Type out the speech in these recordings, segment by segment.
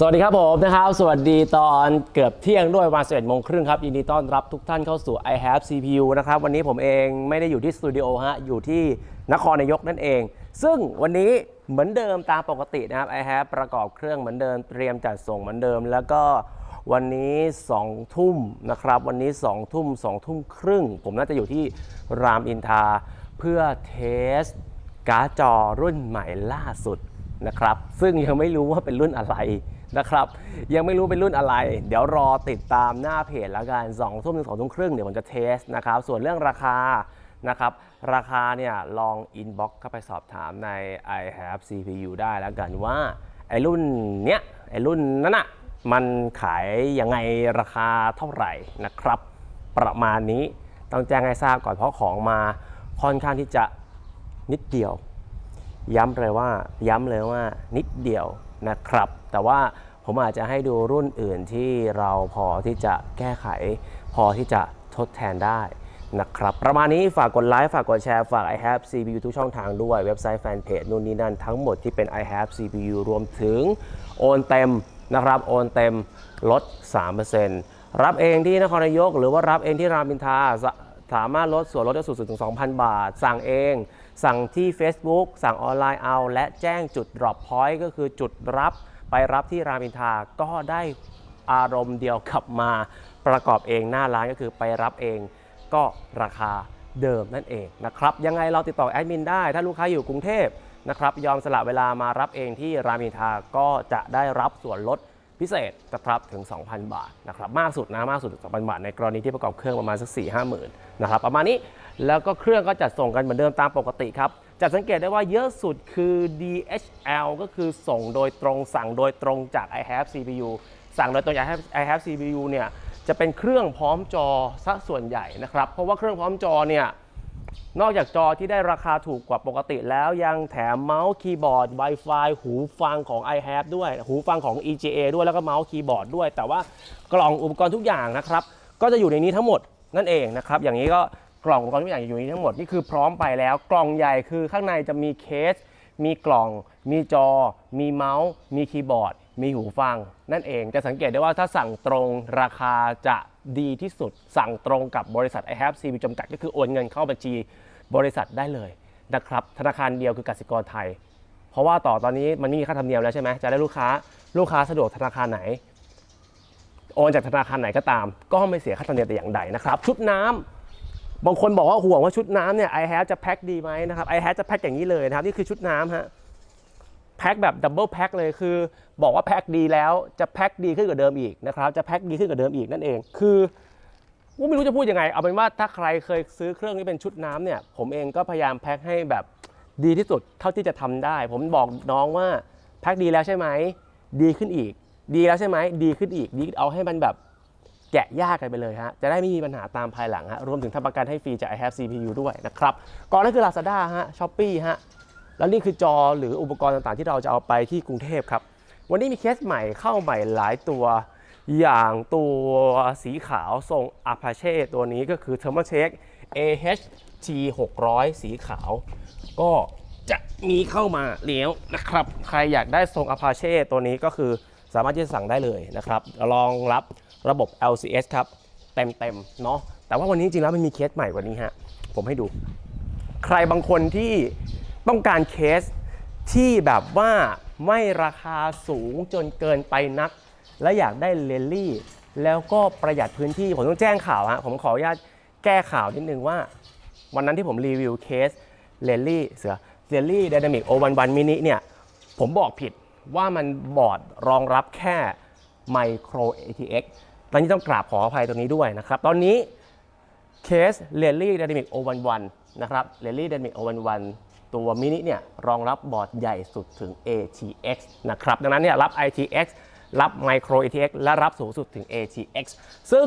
สวัสดีครับผมนะครับ สวัสดีตอนเกือบเที่ยงด้วยวัน11โมงครึ่งครับยินดีต้อนรับทุกท่านเข้าสู่ i have CPU นะครับวันนี้ผมเองไม่ได้อยู่ที่สตูดิโอฮะอยู่ที่นครนายกนั่นเอง ซึ่งวันนี้เหมือนเดิมตามปกตินะครับ i have ประกอบเครื่องเหมือนเดิมเตรียมจัดส่งเหมือนเดิม แล้วก็วันนี้2ทุ่มนะครับวันนี้2ทุ่ม2ทุ่มครึ่ง ผมน่าจะอยู่ที่รามอินทราเพื่อเทสการ์ดจอรุ่นใหม่ล่าสุดนะครับซึ่งยังไม่รู้ว่าเป็นรุ่นอะไร นะครับ ยังไม่รู้เป็นรุ่นอะไร เดี๋ยวรอติดตามหน้าเพจแล้วกัน2องทุ่มถึงสองทุ่มครึ่งเดี๋ยวผมจะเทสนะครับ ส่วนเรื่องราคานะครับ ราคาเนี่ยลองอินบ็อกเข้าไปสอบถามใน i have CPU ได้แล้วกันว่าไอรุ่นเนี้ยไอรุ่นนั้นอะมันขายยังไงราคาเท่าไหร่นะครับ ประมาณนี้ต้องแจ้งให้ทราบก่อนเพราะของมาค่อนข้างที่จะนิดเดียว ย้ำเลยว่าย้ำเลยว่านิดเดียว นะครับ แต่ว่าผมอาจจะให้ดูรุ่นอื่นที่เราพอที่จะแก้ไข พอที่จะทดแทนได้นะครับ ประมาณนี้ฝากกดไลค์ฝากกดแชร์ฝาก i have CPU ทุกช่องทางด้วยเว็บไซต์แฟนเพจนู่นนี่นั่นทั้งหมดที่เป็น i have CPU รวมถึงโอนเต็มนะครับ โอนเต็มลด 3%รับเองที่นครนายก หรือว่ารับเองที่รามอินทรา สามารถลดส่วนลดได้สูงสุดถึง 2,000 บาท สั่งเอง สั่งที่ Facebook สั่งออนไลน์เอา และแจ้งจุด drop point ก็คือจุดรับ ไปรับที่รามอินทาก็ได้อารมณ์เดียวกับมาประกอบเองหน้าร้านก็คือไปรับเองก็ราคาเดิมนั่นเองนะครับยังไงเราติดต่อแอดมินได้ถ้าลูกค้าอยู่กรุงเทพนะครับยอมสละเวลามารับเองที่รามอินทาก็จะได้รับส่วนลด พิเศษนะครับถึง 2,000 บาทนะครับมากสุดนะมากสุดถึง2,000 บาท ในกรณีที่ประกอบเครื่องประมาณสัก4 5หมื่นนะครับประมาณนี้แล้วก็เครื่องก็จัดส่งกันเหมือนเดิมตามปกติครับจะสังเกตได้ว่าเยอะสุดคือ DHL ก็คือส่งโดยตรงสั่งโดยตรงจาก i have CPU สั่งโดยตรงจาก i have CPU เนี่ยจะเป็นเครื่องพร้อมจอซะส่วนใหญ่นะครับเพราะว่าเครื่องพร้อมจอเนี่ย นอกจากจอที่ได้ราคาถูกกว่าปกติแล้วยังแถมเมาส์คีย์บอร์ด Wi-Fi หูฟังของ i have ด้วย หูฟังของ EGA ด้วยแล้วก็เมาส์คีย์บอร์ดด้วย แต่ว่ากล่องอุปกรณ์ทุกอย่างนะครับ ก็จะอยู่ในนี้ทั้งหมดนั่นเองนะครับ อย่างนี้ก็กล่องอุปกรณ์ทุกอย่างอยู่ในนี้ทั้งหมดนี่คือพร้อมไปแล้ว กล่องใหญ่คือข้างในจะมีเคส มีกล่อง มีจอ มีเมาส์ มีคีย์บอร์ด มีหูฟัง นั่นเองจะสังเกตได้ว่าถ้าสั่งตรงราคาจะดีที่สุด สั่งตรงกับบริษัท i have CB จำกัด ก็คือโอนเงินเข้าบัญชีบริษัทได้เลยนะครับธนาคารเดียวคือกสิกรไทย เพราะว่าต่อตอนนี้มันไม่มีค่าธรรมเนียมแล้วใช่ไหมจะได้ลูกค้าลูกค้าสะดวกธนาคารไหน โอนจากธนาคารไหนก็ตาม ก็ไม่เสียค่าธรรมเนียมแต่อย่างใดนะครับชุดน้ำบางคนบอกว่าห่วงว่าชุดน้ำเนี่ย i have จะแพ็คดีไหมนะครับ i have จะแพ็คอย่างนี้เลยนะครับนี่คือชุดน้ำฮะ แพ็คแบบดับเบิลแพ็คเลยคือ บอกว่าแพ็คดีแล้วจะแพ็คดีขึ้นกว่าเดิมอีกนะครับจะแพ็คดีขึ้นกว่าเดิมอีกนั่นเองคือไม่รู้จะพูดยังไง เอาเป็นว่าถ้าใครเคยซื้อเครื่องที่เป็นชุดน้ำเนี่ยผมเองก็พยายามแพ็คให้แบบดีที่สุดเท่าที่จะทำได้ ผมบอกน้องว่าแพ็คดีแล้วใช่ไหมดีขึ้นอีก ดีแล้วใช่ไหมดีขึ้นอีกดีเอาให้มันแบบแกะยากกันไปเลยฮะ จะได้ไม่มีปัญหาตามภายหลังฮะ รวมถึงทำประกันให้ฟรีจาก i have CPU ด้วยนะครับ ก่อนนั้นคือ Lazada ฮะ Shopee ฮะ แล้วนี่คือจอหรืออุปกรณ์ต่างๆ ที่เราจะเอาไปที่กรุงเทพครับ วันนี้มีเคสใหม่เข้าใหม่หลายตัว อย่างตัวสีขาวทรง Apache ตัวนี้ก็คือ Thermaltake AHT 600 สีขาว ก็จะมีเข้ามาแล้วนะครับ ใครอยากได้ทรง Apache ตัวนี้ก็คือสามารถที่จะสั่งได้เลยนะครับรองรับระบบ LCS ครับ เต็มๆ เนาะแต่ว่าวันนี้จริงๆแล้วมันมีเคสใหม่กว่านี้ฮะ ผมให้ดู ใครบางคนที่ ต้องการเคสที่แบบว่าไม่ราคาสูงจนเกินไปนัก และอยากได้เลนลี่ แล้วก็ประหยัดพื้นที่ ผมต้องแจ้งข่าวฮะผมขออนุญาตแก้ข่าวนิดนึงว่า วันนั้นที่ผมรีวิวเคสเลนลี่เสือเลนลี่ Dynamic O11 mini เนี่ยผมบอกผิดว่ามันบอร์ดรองรับแค่ Micro ATX ตอนนี้ต้องกราบขออภัยตรงนี้ด้วยนะครับ ตอนนี้เคสเลลี่ Dynamic O11 นวันนะครับเลลี่ Dynamic O11 ตัวมินิเนี่ยรองรับบอร์ดใหญ่สุดถึง ATX นะครับ ดังนั้นเนี่ยรับ ITX รับ Micro ATX และรับสูงสุดถึง ATX ซึ่ง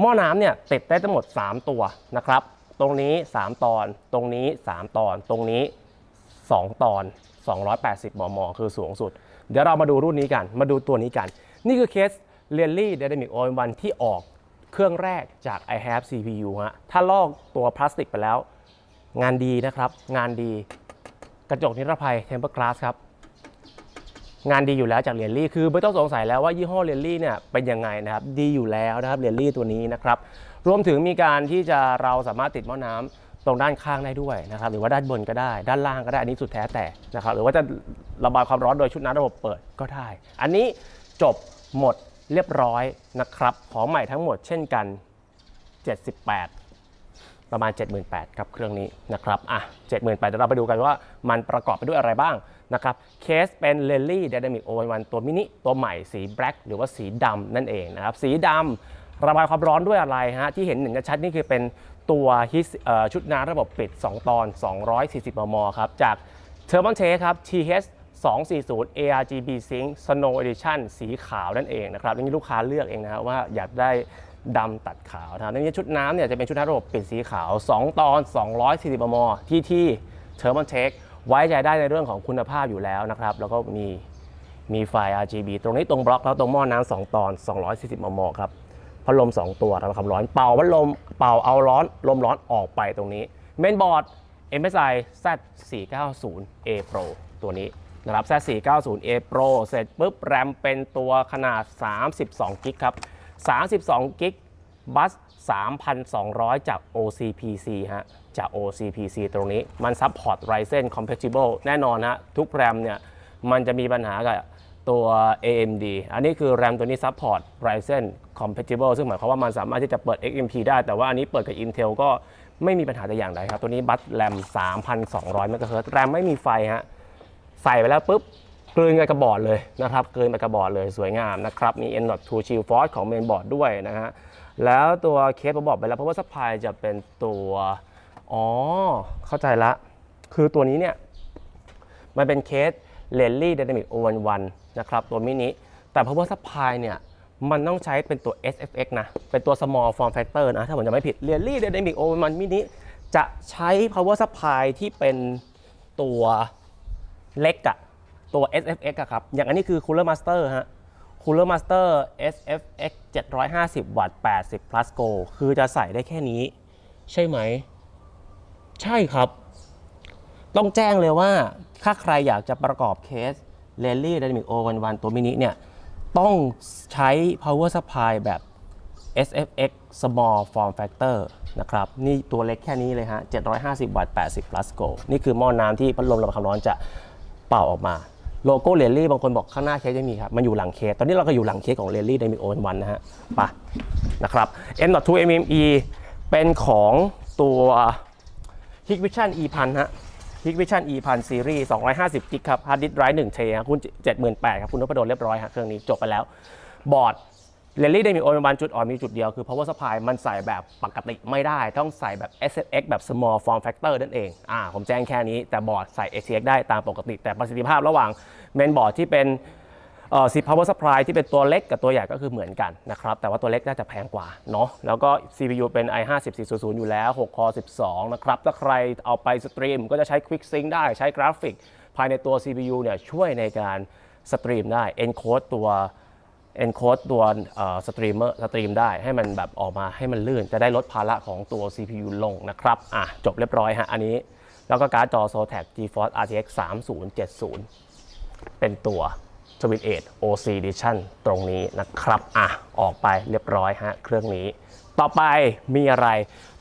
หม้อน้ำเนี่ยติดได้ทั้งหมด 3 ตัวนะครับ ตรงนี้ 3 ตอน ตรงนี้ 3 ตอน ตรงนี้ 2 ตอน 280 มม คือสูงสุด เดี๋ยวเรามาดูรุ่นนี้กัน มาดูตัวนี้กัน นี่คือเคส r a l l y Dynamic o 1ที่ออกเครื่องแรกจาก i have CPU ฮะ ถ้าลอกตัวพลาสติกไปแล้ว งานดีนะครับ งานดีกระจกนิรภัย Temper Glass ครับ งานดีอยู่แล้วจากเรียลลี่คือไม่ต้องสงสัยแล้วว่ายี่ห้อเรียลลี่เนี่ยเป็นยังไงนะครับ ดีอยู่แล้วนะครับเรียลลี่ตัวนี้นะครับ รวมถึงมีการที่จะเราสามารถติดหม้อน้ำตรงด้านข้างได้ด้วยนะครับ หรือว่าด้านบนก็ได้ ด้านล่างก็ได้ อันนี้สุดแท้แต่นะครับ หรือว่าจะระบายความร้อนโดยชุดน้ำระบบเปิดก็ได้ อันนี้จบหมดเรียบร้อยนะครับ ของใหม่ทั้งหมดเช่นกัน 78 ประมาณ 78,000ครับเครื่องนี้นะครับอะ78,000เดี๋ยวเราไปดูกันว่ามันประกอบไปด้วยอะไรบ้างนะครับเคสเป็น r a l l y Dynamic O11 ตัวมินิตัวใหม่สีแบล็กหรือว่าสีดำนั่นเองนะครับสีดำระบายความร้อนด้วยอะไรฮะที่เห็นหนึ่งชัดนี่คือเป็นตัวชุดน้ำระบบปิด 2 ตอน 240 มมครับจาก t h e r m o n t e ครับ TH 240 ARGB Sync Snow Edition สีขาวนั่นเองนะครับนี่ลูกค้าเลือกเองนะครับว่าอยากได้ ดำตัดขาวนะครับในี่ชุดน้ำเนี่ยจะเป็นชุดน้ำระบบปิดสีขาว 2 ตอน 240 มม ที่ที่ t h e r m o n t e ไว้ใจได้ในเรื่องของคุณภาพอยู่แล้วนะครับ แล้วก็มีมีไฟ RGB ตรงนี้ตรงบล็อกแล้วตรงหม้อน้ำ2ตอน 240 มม ครับพัดลม 2 ตัวระบายความร้อนเป่าพัดลมเป่าเอาร้อนลมร้อนออกไปตรงนี้เมนบอร์ด MSI Z490A Pro ตัวนี้นะครับ Z490A Pro เสร็จปุ๊บแรมเป็นตัวขนาด 32กิกครับ 32 กิกบัส 3,200 จาก OCPC ฮะ จาก OCPC ตรงนี้ มันซัพพอร์ต Ryzen Compatible แน่นอนฮะ ทุกแรมเนี่ย มันจะมีปัญหากับตัว AMD อันนี้คือแรมตัวนี้ซัพพอร์ต Ryzen Compatible ซึ่งหมายความว่ามันสามารถที่จะเปิด XMP ได้ แต่ว่าอันนี้เปิดกับ Intel ก็ไม่มีปัญหาแต่อย่างใดครับ ตัวนี้บัสแรม3,200 MHz แรมไม่มีไฟฮะ ใส่ไปแล้วปุ๊บ กลืนกับกระบอดเลยนะครับกลืนไปกระบอดเลยสวยงามนะครับมี N.2 Shield Force ของเมนบอร์ดด้วยนะฮะแล้วตัวเคสผมบอกไปแล้วเพราะว่า supply จะเป็นตัวอ๋อเข้าใจละ คือตัวนี้เนี่ย มันเป็นเคส r a l l y Dynamic O11 นะครับตัวมินิแต่ power supply เนี่ยมันต้องใช้เป็นตัว SFX นะ เป็นตัว small form factor นะ ถ้าผมจะไม่ผิด r a l l y Dynamic O11 มินิจะใช้ power supply ที่เป็นตัวเล็กอะ ตัว SFX อะครับ อย่างอันนี้คือ Cooler Master ฮะ Cooler Master SFX 750 วัตต์ 80 plus go คือจะใส่ได้แค่นี้ ใช่ไหม ใช่ครับ ต้องแจ้งเลยว่า ถ้าใครอยากจะประกอบเคส r a l l y Dynamic O11 ตัวมินิเนี่ย ต้องใช้ power supply แบบ SFX small form factor นะครับ นี่ตัวเล็กแค่นี้เลยฮะ 750 วัตต์ 80 plus go นี่คือหม้อน้ำที่พัดลมระบายความร้อนจะเป่าออกมา โลโก้เรลลี่บางคนบอกข้างหน้าเคสไม่มีครับมันอยู่หลังเคสตอนนี้เราก็อยู่หลังเคสของเรลลี่ในมิโอนวันนะฮะไปะนะครับ M.2 MME เป็นของตัว Hikvision E1000 ฮะ Hikvision E1000 Series 250กิกครับฮาร์ดดิสก์ไร1เทครับคุณ78,000ครับคุณนพดลเรียบร้อยฮะเครื่องนี้จบไปแล้วบอร์ด เรลลี่ได้มีโอ n วันจุดอ่อนมีจุดเดียวคือ power supply มันใส่แบบปกติไม่ได้ ต้องใส่แบบ SFX แบบ small form factor นั่นเองอ่าผมแจ้งแค่นี้แต่บอร์ดใส่ XTX ได้ตามปกติ แต่ประสิทธิภาพระหว่างเมนบอร์ดที่เป็นเอ่อ10 power supply ที่เป็นตัวเล็กกับตัวใหญ่ก็คือเหมือนกันนะครับ แต่ว่าตัวเล็กน่าจะแพงกว่าเนาะแล้วก็ CPU เป็น i5-4400 อยู่แล้ว6 core 12 นะครับ ถ้าใครเอาไปสตรีมก็จะใช้ Quick Sync ได้ใช้กราฟิก ภายในตัว CPU เนี่ยช่วยในการสตรีมได้ encode ตัว encode ตัวสตรีมเมอร์สตรีมได้ให้มันแบบออกมาให้มันลื่น จะได้ลดภาระของตัว CPU ลงนะครับอะจบเรียบร้อยฮะอันนี้ แล้วก็การ์ดจอ Zotac GeForce RTX 3070 เป็นตัว Twin 8 OC Edition ตรงนี้นะครับอะออกไปเรียบร้อยฮะเครื่องนี้ ต่อไปมีอะไร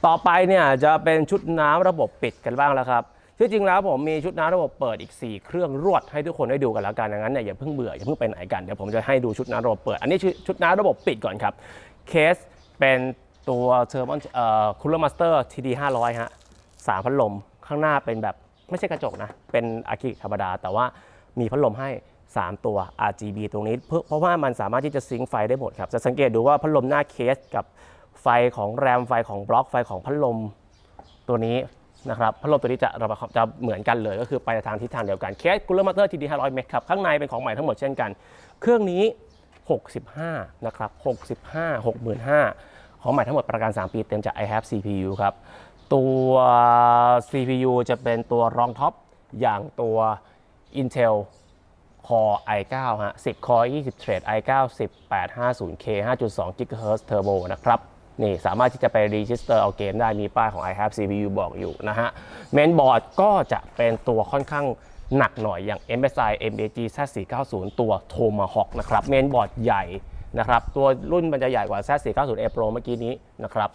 ต่อไปเนี่ยจะเป็นชุดน้ำระบบปิดกันบ้างแล้วครับ ที่จริงแล้วผมมีชุดน้ำระบบเปิดอีก 4 เครื่องรวดให้ทุกคนได้ดูกันแล้วกันดังนั้นเนี่ยอย่าเพิ่งเบื่ออย่าเพิ่งไปไหนกันเดี๋ยวผมจะให้ดูชุดน้ำระบบเปิด อันนี้ชุดน้ำระบบปิดก่อนครับเคสเป็นตัวเทอร์มอนเอ่อคูลเลอร์มาสเตอร์ทีดี500ฮะสามพัดลมข้างหน้าเป็นแบบไม่ใช่กระจกนะ เป็นอะคริลิกธรรมดา แต่ว่ามีพัดลมให้ 3 ตัว RGB ตรงนี้เพื่อเพราะว่ามันสามารถที่จะซิงค์ไฟได้หมดครับ จะสังเกตดูว่าพัดลมหน้าเคสกับไฟของแรมไฟของบล็อกไฟของพัดลมตัวนี้ นะครับพัดลมตัวนี้จะระบายจะเหมือนกันเลย ก็คือไปทางทิศทางเดียวกันเคสกูลเลอร์มอเตอร์ TD 500 เมตรครับ ข้างในเป็นของใหม่ทั้งหมดเช่นกัน เครื่องนี้ 65 นะครับ 65 65ของใหม่ทั้งหมดประกัน 3 ปีเต็มจาก i have CPU ครับ ตัว CPU จะเป็นตัวรองท็อปอย่างตัว Intel Core i9 ฮะ 10 Core 20 Thread i9 1850K 5.2 GHz Turbo นะครับ นี่สามารถที่จะไปรีจิสเตอร์เอาเกมได้มีป้ายของ i have CPU บอกอยู่นะฮะเมนบอร์ดก็จะเป็นตัวค่อนข้างหนักหน่อยอย่าง MSI MAG Z490 ตัว Tomahawk นะครับเมนบอร์ดใหญ่นะครับตัวรุ่นมันจะใหญ่กว่า Z490 A Pro เมื่อกี้นี้นะครับ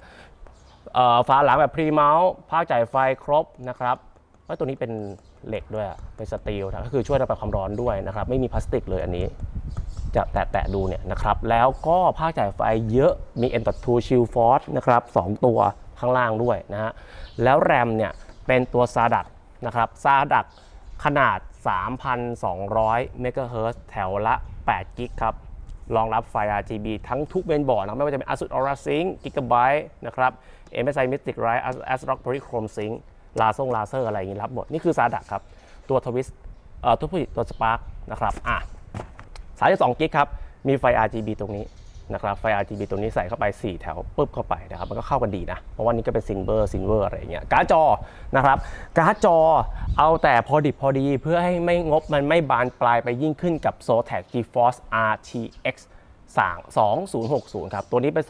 ฝาหลังแบบพรีเมาส์ภาคจ่ายไฟครบนะครับแล้วตัวนี้เป็นเหล็กด้วยเป็นสตีลนะก็คือช่วยระบายความร้อนด้วยนะครับ ไม่มีพลาสติกเลยอันนี้ จะแตะๆดูเนี่ยนะครับแล้วก็ภาคจ่ายไฟเยอะมี M.2 Shield Force นะครับสองตัวข้างล่างด้วยนะฮะแล้วแรมเนี่ยเป็นตัวซาดักนะครับซาดักขนาด 3,200 เมกะเฮิรตซ์แถวละ8กิกครับรองรับไฟ RGB ทั้งทุกเมนบอร์ดนะไม่ว่าจะเป็น ASUS Aura Sync Gigabyte นะครับ MSI Mystic Rise ASRock Polychrome Sync ลาซ่งลาเซอร์อะไรอย่างนี้รับหมด นี่คือซาดักครับ ตัวทวิสเอ่อตัวผู้ผลิตตัว Spark นะครับอะ 32กิกครับ มีไฟ RGB ตรงนี้นะครับไฟ RGB ตรงนี้ใส่เข้าไป 4 แถวปุ๊บเข้าไปนะครับมันก็เข้ากันดีนะ เพราะว่านี่ก็เป็นซิงเบอร์ซินเวอร์อะไรอย่างเงี้ยการ์ดจอนะครับการ์ดจอเอาแต่พอดิบพอดีเพื่อให้ไม่งบมันไม่บานปลายไปยิ่งขึ้นกับ Zotac GeForce RTX 2060 ครับ ตัวนี้เป็น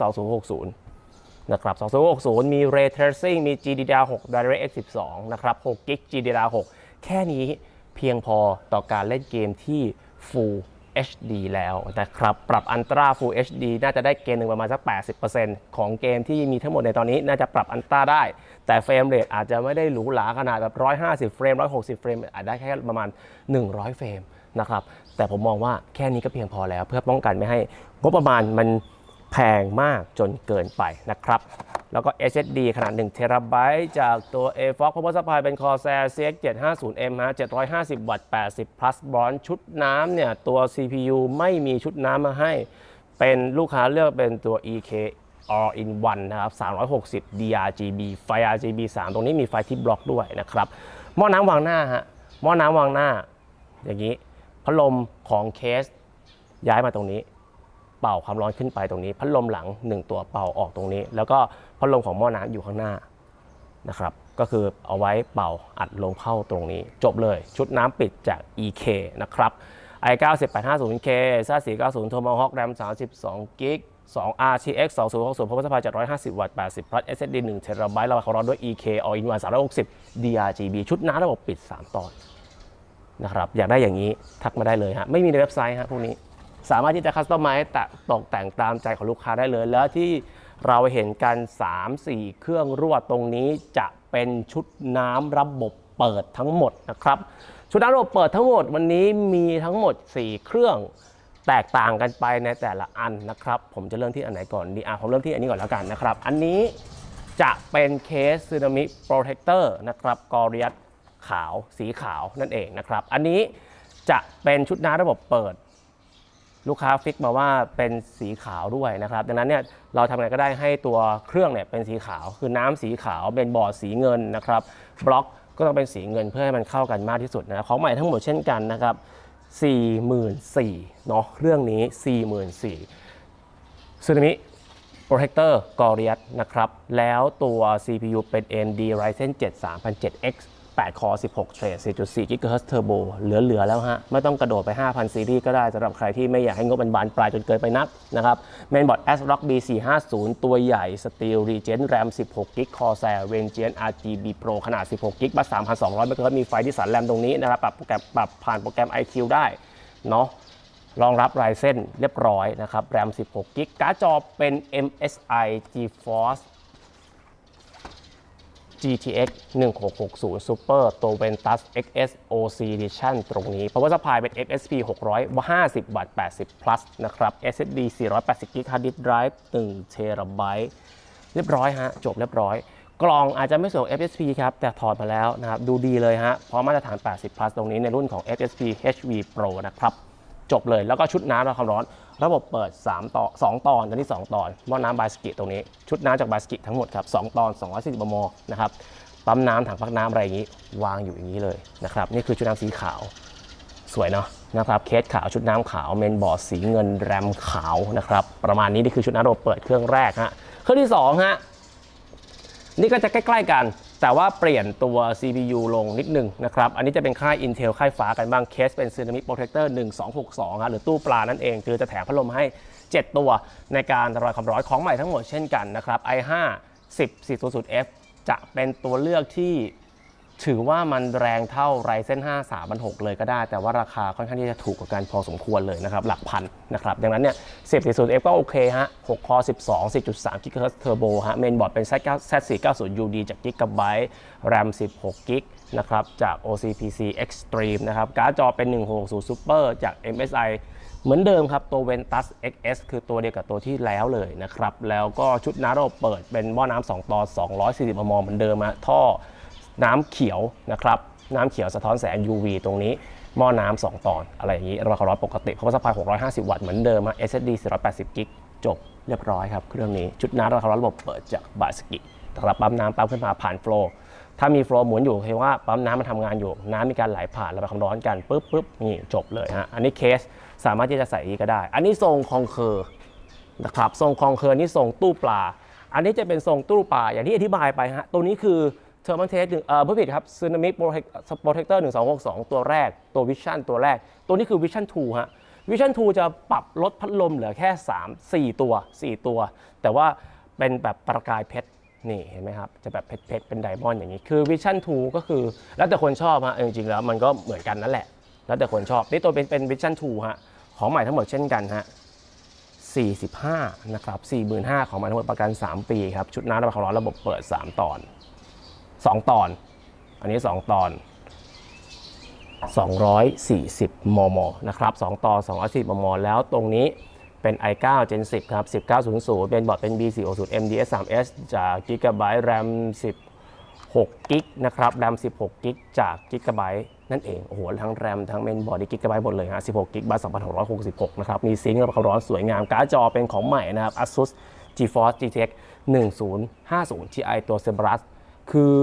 2060 นะครับ 2060 มี Ray Tracing มี GDDR6 DirectX 12 นะครับ 6 g b GDDR6 แค่นี้เพียงพอต่อการเล่นเกมที่ Full HD แล้วนะครับปรับอันตรา Full HD น่าจะได้เกณฑ์หนึ่งประมาณสัก 80%ของเกมที่มีทั้งหมดในตอนนี้น่าจะปรับอันตราได้ แต่เฟรมเรทอาจจะไม่ได้หรูหราขนาดแบบ 150 เฟรม 160 เฟรม อาจได้แค่ประมาณ 100 เฟรมนะครับแต่ผมมองว่าแค่นี้ก็เพียงพอแล้ว เพื่อป้องกันไม่ให้งบประมาณมันแพงมากจนเกินไปนะครับ แล้วก็ SSD ขนาด1 t b จากตัว AFOX Power Supply เป็น Corsair CX750M ฮะ750 วัตต์ 80 plus bronze ชุดน้ำเนี่ย ตัว CPU ไม่มีชุดน้ำมาให้ เป็นลูกค้าเลือกเป็นตัว EK All in One นะครับ 360 DRGB ไฟ RGB 3 ตรงนี้มีไฟที่บล็อกด้วยนะครับ หม้อน้ำวางหน้าฮะ หม้อน้ำวางหน้า อย่างนี้ พัดลมของเคสย้ายมาตรงนี้ เป่าความร้อนขึ้นไปตรงนี้ พัดลมหลัง 1 ตัวเป่าออกตรงนี้ แล้วก็พัดลมของหม้อน้ำอยู่ข้างหน้านะครับ ก็คือเอาไว้เป่าอัดลมเข้าตรงนี้ จบเลยชุดน้ำปิดจาก EK นะครับ i9 1850K z 490 Tomahawk RAM 32 g b 2 RTX 2060 Power Supply 750 วัตต์ 80 plus SSD 1 TB ระบายความร้อนด้วย EK All in One 360 DRGB ชุดน้ำระบบปิด 3 ตอนนะครับอยากได้อย่างนี้ทักมาได้เลยฮะไม่มีในเว็บไซต์ฮะพวกนี้ สามารถที่จะคัสตอมไมซ์แต่ตกแต่งตามใจของลูกค้าได้เลย แล้วที่ เราเห็นกัน 3-4 เครื่องรั่วตรงนี้จะเป็นชุดน้ำระบบเปิดทั้งหมดนะครับ ชุดน้ำระบบเปิดทั้งหมดวันนี้มีทั้งหมด 4 เครื่องแตกต่างกันไปในแต่ละอันนะครับ ผมจะเริ่มที่อันไหนก่อนดีอะผมเริ่มที่อันนี้ก่อนแล้วกันนะครับ อันนี้จะเป็นเคสซึนามิโปรเทคเตอร์นะครับกอริยัตขาวสีขาวนั่นเองนะครับ อันนี้จะเป็นชุดน้ำระบบเปิด ลูกค้าฟิกมาว่าเป็นสีขาวด้วยนะครับ ดังนั้นเนี่ยเราทำอะไงก็ได้ให้ตัวเครื่องเนี่ยเป็นสีขาว คือน้ำสีขาวเป็นบอร์ดสีเงินนะครับบล็อกก็ต้องเป็นสีเงินเพื่อให้มันเข้ากันมากที่สุดนะของใหม่ทั้งหมดเช่นกันนะครับ44,000เนาะเครื่องนี้ 44,000ซึนามิ Protector g o r i a t นะครับ แล้วตัว CPU เป็น AMD Ryzen 7 3007X 8 คอ 16 เทรด 4.4 GHz Turbo เทอร์โบ เหลือ ๆ แล้วฮะ ไม่ต้องกระโดดไป 5,000 ซีรีส์ก็ได้สำหรับใครที่ไม่อยากให้งบมันบานปลายจนเกินไปนักนะครับ เมนบอร์ด ASRock B450 ตัวใหญ่ Steel Regen RAM 16 g b Corsair Vengeance RGB Pro ขนาด 16 g b บัส3,200เมกะเฮิรตซ์มีไฟที่สันแรมตรงนี้นะครับ ปรับโปรแกรมปรับผ่านโปรแกรม IQ ได้เนาะรองรับ Ryzen เรียบร้อยนะครับแรม 16 กิกการ์ดจอเป็น MSI GeForce GTX 1660 Super ตัว Ventus XS OC Edition ตรงนี้ Power Supply เป็น FSP 650วัตต์80 plus นะครับ SSD 480 GB Hard Disk Drive 1 TB เรียบร้อยฮะ จบเรียบร้อย กล่องอาจจะไม่สวย FSP ครับ แต่ถอดมาแล้วนะครับ ดูดีเลยฮะ เพราะมาตรฐาน 80 plus ตรงนี้ในรุ่นของ FSP HV Pro นะครับ จบเลยแล้วก็ชุดน้ำระความร้อน ระบบเปิด3ต่อ2ตอนตอนนี้ 2 ตอนหม้อน้ำบายสกิตรงนี้ ชุดน้ำจากบายสกิทั้งหมดครับ2ตอน 240มมนะครับปั๊มน้ำถังพักน้ำอะไรอย่างนี้ วางอยู่อย่างนี้เลยนะครับนี่คือชุดน้ำสีขาวสวยเนาะนะครับเคสขาวชุดน้ำขาวเมนบอร์ดสีเงินแรมขาวนะครับประมาณนี้นี่คือชุดน้ำระบบเปิดเครื่องแรกฮะเครื่องที่สองฮะนี่ก็จะใกล้ ๆ กัน แต่ว่าเปลี่ยนตัว CPU ลงนิดหนึงนะครับ อันนี้จะเป็นค่าย Intel ค่ายฟ้ากันบ้าง เคสเป็น Ceramic Protector 1262ครับหรือตู้ปลานั่นเอง คือจะแถมพัดลมให้ 7 ตัวในการระบายความร้อนของใหม่ทั้งหมดเช่นกันนะครับ i5 10400F จะเป็นตัวเลือกที่ ถือว่ามันแรงเท่า Ryzen 5 3 6 0เลยก็ได้ แต่ว่าราคาค่อนข้างที่จะถูกกว่ากันพอสมควรเลยนะครับ หลักพันนะครับดังนั้นเนี่ย10 40 F ก็โอเคฮะ6คอ12 10.3 GHz Turbo ฮะเมนบอร์ดเป็น Z490 UD จาก Gigabyte RAM 16 g b นะครับจาก OCPC Extreme นะครับการ์ดจอเป็น 160 Super จาก MSI เหมือนเดิมครับ ตัว Ventus XS คือตัวเดียวกับตัวที่แล้วเลยนะครับ แล้วก็ชุดน้ำเราเปิดเป็นหม้อน้ำ2ต่อ240 มมเหมือนเดิมฮะท่อ น้ำเขียวนะครับน้ำเขียวสะท้อนแสง UV ตรงนี้หม้อน้ำ2ตอน อะไรอย่างนี้ราคาร้อนปกติเพราะว่าสปาย 650 วัตต์เหมือนเดิมอะ SSD 480 กิก จบเรียบร้อยครับ เครื่องนี้ชุดน้ำราคาร้อนระบบเปิดจากบาสกินะครับปั๊มน้ำปั๊มขึ้นมาผ่านโฟล์ถ้ามีโฟล์หมุนอยู่คือว่าปั๊มน้ำมันทำงานอยู่ น้ำมีการไหลผ่านระบายความร้อนกันปุ๊บปุ๊บนี่จบเลยฮะอันนี้เคสสามารถที่จะใส่อีกก็ได้ อันนี้ทรงคองเคอร์นะครับทรงคองเคอร์นี่ทรงตู้ปลา อันนี้จะเป็นทรงตู้ปลาอย่างที่อธิบายไปฮะตัวนี้คือ เทอร์ม t เทสหนึ่งเอ่อผู้ผิดครับซึนามิโปรเทคเตอร์1262ตัวแรก ตัววิชั่นตัวแรก ตัวนี้คือวิชั่น2ฮะวิชั่น2จะปรับลดพัดลมเหลือแค่ 3 4 ตัว 4 ตัว แต่ว่าเป็นแบบประกายเพชรนี่เห็นไหมครับ จะแบบเพชรเพชรเป็นไดมอนด์อย่างนี้ คือวิชั่น2ก็คือ แล้วแต่คนชอบฮะจริงๆแล้วมันก็เหมือนกันนั่นแหละ แล้วแต่คนชอบ นี่ตัวเป็นเป็นวิชั่น2ฮะของใหม่ทั้งหมดเช่นกันฮะ45นะครับ45,000ของใหมันทั้งหมดประกัน 3 ปีครับชุดน้ำระบายความร้อนระบบเปิด 3 ตอน 2 ตอน อันนี้ 2 ตอน 240 มม นะครับ 2ต่อ240 มม แล้วตรงนี้เป็น i9 Gen 10 ครับ 1900 เป็นบอร์ดเป็น B460 MDS 3S จาก Gigabyte RAM 16กิกนะครับ RAM 16กิกจาก Gigabyte นั่นเอง โอ้โห ทั้ง RAM ทั้งเมนบอร์ดนี่ Gigabyte หมดเลยฮะ 16 กิกะไบัส2666 นะครับ มีซิงค์ระบายความร้อนสวยงาม การ์ดจอเป็นของใหม่นะครับ ASUS GeForce GTX 1050 Ti ตัว Cerberus คือ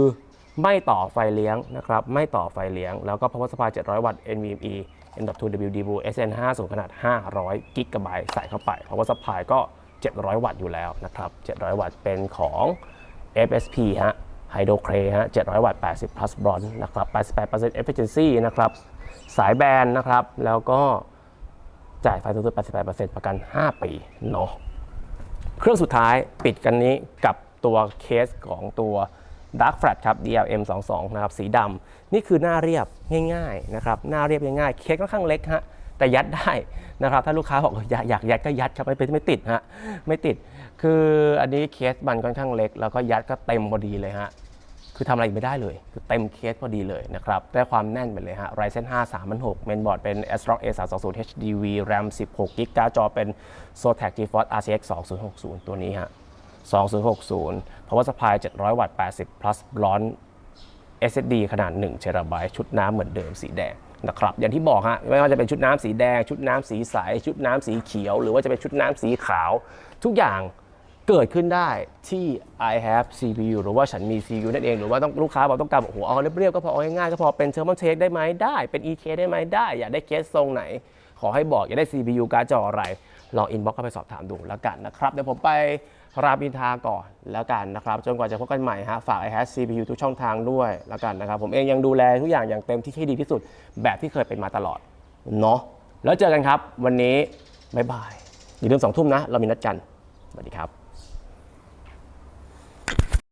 ไม่ต่อไฟเลี้ยงนะครับไม่ต่อไฟเลี้ยง แล้วก็ power supply 700 วัตต์ NVMe M.2 WDB SN50 ขนาด 500 กิกะไบต์ใส่เข้าไป power supply ก็ 700 วัตต์อยู่แล้วนะครับ 700 วัตต์เป็นของ FSP ฮะ Hydro Cray ฮะ 700 วัตต์ 80 plus bronze นะครับ 88% efficiency นะครับ สายแบนนะครับ แล้วก็จ่ายไฟสูงสุด 88%ประกัน 5 ปีเนาะ เครื่องสุดท้ายปิดกันนี้กับตัวเคสของตัว Dark Flat ครับ DLM 22นะครับสีดำนี่คือหน้าเรียบง่ายๆนะครับหน้าเรียบง่ายๆ เคสค่อนข้างเล็กฮะแต่ยัดได้นะครับ ถ้าลูกค้าบอกอยากอยากยัดก็ยัดครับไม่เป็นไม่ติดฮะไม่ติด คืออันนี้เคสมันค่อนข้างเล็ก แล้วก็ยัดก็เต็มพอดีเลยฮะคือทำอะไรไม่ได้เลย คือเต็มเคสพอดีเลยนะครับได้ความแน่นไปเลยฮะ Ryzen 5 3006เมนบอร์ดเป็น ASRock A320 HDV RAM 16 g b การ์ดจอเป็น Zotac GeForce RTX 2060 ตัวนี้ฮะ2060 Power Supply 700 วัตต์ 80 plus bronze SSD ขนาด1เทราไบต์ชุดน้ำเหมือนเดิมสีแดงนะครับอย่างที่บอกฮะไม่ว่าจะเป็นชุดน้ำสีแดง ชุดน้ำสีใส ชุดน้ำสีเขียว หรือว่าจะเป็นชุดน้ำสีขาว ทุกอย่างเกิดขึ้นได้ที่ I have CPU หรือว่าฉันมี CPU นั่นเอง หรือว่าต้องลูกค้าบอกต้องการบอกโอ้โหเอาเรียบๆก็พอเอาง่ายๆก็พอเป็น Thermal Take ได้ไหมได้ เป็น EK ได้ไหมได้ อยากได้เคสทรงไหน ขอให้บอกอยากได้ CPU การ์ดจออะไร ลองอินบ็อกซ์เข้าไปสอบถามดูแล้วกันนะครับ เดี๋ยวผมไป รามอินทาก่อนแล้วกันนะครับ จนกว่าจะพบกันใหม่ฮะฝากไอแฮชซีพียูทุกช่องทางด้วยแล้วกันนะครับ ผมเองยังดูแลทุกอย่างอย่างเต็มที่ให้ดีที่สุดแบบที่เคยเป็นมาตลอดเนาะแล้วเจอกันครับ วันนี้บ๊ายบายอย่าลืมสองทุ่มนะ เรามีนัดกันสวัสดีครับ